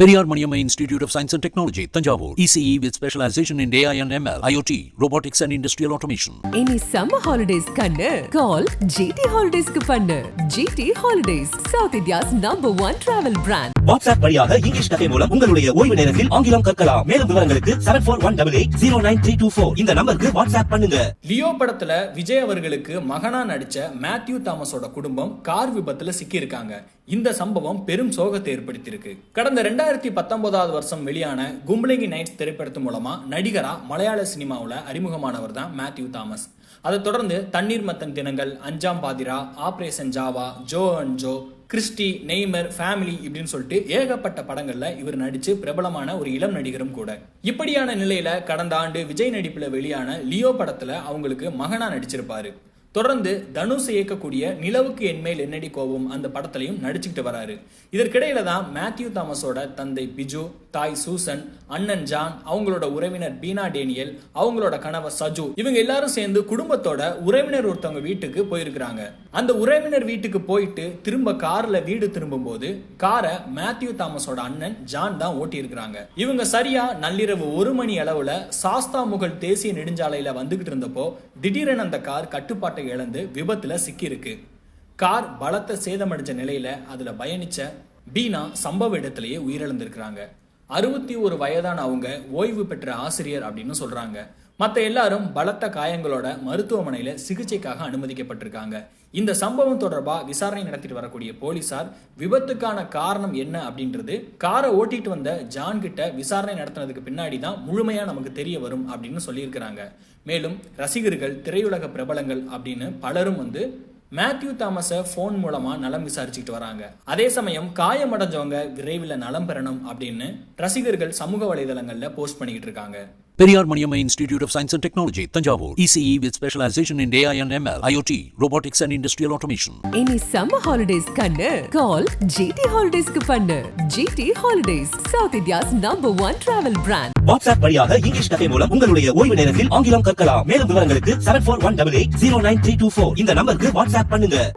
Periyar Maniamma Institute of Science and Technology, Tanjavur, ECE with specialization in AI and ML, IoT, robotics and industrial automation. இனி summer holidays கண்ணு. கால் GT ஹாலிடேஸ்க்கு பண்ணு. GT holidays South India's number one travel brand WhatsApp வழியாக English கதை மூலம் உங்களுடைய ஓய்வு நேரத்தில் ஆங்கிலம் கற்கலாம். மேலும் விவரங்களுக்கு seven four one double eight zero nine three two four இந்த நம்பருக்கு வாட்ஸ்அப் பண்ணுங்க. லியோ படத்துல விஜய் அவர்களுக்கு மகனா நடிச்ச மேத்யூ தாமஸோட குடும்பம் கார் விபத்துல சிக்கியிருக்காங்க. இந்த சம்பவம் பெரும் சோகத்தை ஏற்படுத்தியிருக்கு. கடந்த ரெண்டாயிரத்தி பத்தொன்பதாவது வருஷம் வெளியான கும்பலிங்கி நைட்ஸ் திரைப்படத்து மூலமா நடிகரா மலையாள சினிமாவில் அறிமுகமானவர் தான் மேத்யூ தாமஸ். அதைத் தொடர்ந்து Thanneer Mathan Dinangal Anjaam Pathira operation Java Jo and Jo Christy Neymar family இப்படின்னு சொல்லிட்டு ஏகப்பட்ட படங்கள்ல இவர் நடிச்சு பிரபலமான ஒரு இளம் நடிகரும் கூட. இப்படியான நிலையில கடந்த ஆண்டு விஜய் நடிப்புல வெளியான லியோ படத்துல அவங்களுக்கு மகனா நடிச்சிருப்பாரு. தொடர்ந்து தனுஷ் இயக்கக்கூடிய நிலவுக்கு என்மேல் என்னடி கோபம் அந்த படத்துலையும் நடிச்சுக்கிட்டு வராரு. இதற்கிடையில தான் மேத்யூ தாமஸோட தந்தை பிஜு தாய் சூசன் அண்ணன் ஜான் அவங்களோட உறவினர் பீனா டேனியல் அவங்களோட கணவர் சஜு இவங்க எல்லாரும் சேர்ந்து குடும்பத்தோட உறவினர் ஒருத்தவங்க வீட்டுக்கு போயிருக்கிறாங்க. அந்த உறவினர் வீட்டுக்கு போயிட்டு திரும்ப கார்ல வீடு திரும்பும் போது காரை மேத்யூ தாமஸோட அண்ணன் ஜான் தான் ஓட்டி இருக்கிறாங்க இவங்க சரியா நள்ளிரவு ஒரு மணி அளவுல சாஸ்தா முகல் தேசிய நெடுஞ்சாலையில வந்துகிட்டு இருந்தப்போ திடீரென அந்த கார் கட்டுப்பாட்டை இழந்து விபத்துல சிக்கியிருக்கு. கார் பலத்த சேதமடைஞ்ச நிலையில அதுல பயணிச்ச பீனா சம்பவ இடத்திலேயே உயிரிழந்திருக்கிறாங்க. அறுபத்தி ஒரு வயதான அவங்க ஓய்வு பெற்ற ஆசிரியர் அப்படின்னு சொல்றாங்க. மற்ற எல்லாரும் பலத்த காயங்களோட மருத்துவமனையில சிகிச்சைக்காக அனுமதிக்கப்பட்டிருக்காங்க. இந்த சம்பவம் தொடர்பாக விசாரணை நடத்திட்டு வரக்கூடிய போலீசார் விபத்துக்கான காரணம் என்ன அப்படின்றது காரை ஓட்டிட்டு வந்த ஜான் கிட்ட விசாரணை நடத்தினதுக்கு பின்னாடி தான் முழுமையா நமக்கு தெரிய வரும் அப்படின்னு சொல்லியிருக்கிறாங்க. மேலும் ரசிகர்கள் திரையுலக பிரபலங்கள் அப்படின்னு பலரும் வந்து மேத்யூ தாமஸை ஃபோன் மூலமா நலம் விசாரிச்சுக்கிட்டு வராங்க. அதே சமயம் காயமடைஞ்சவங்க விரைவில் நலம் பெறணும் அப்படின்னு ரசிகர்கள் சமூக வலைதளங்களில் போஸ்ட் பண்ணிக்கிட்டு இருக்காங்க. Periyar Maniamma Institute of Science and Technology, Tanjavur, ECE with specialization in AI and ML, IoT, robotics and industrial automation. இனி சம்மர் ஹாலிடேஸ் கண்ணு. கால் ஜிடி ஹாலிடேஸ்க்கு பண்ணு. GT holidays south India's number one travel brand WhatsApp வழியாக English கதை மூலம் உங்களுடைய ஓய்வு நேரத்தில் ஆங்கிலம் கற்கலாம். மேலும் விவரங்களுக்கு seven four one double eight zero nine three two four இந்த நம்பருக்கு வாட்ஸ்அப் பண்ணுங்க.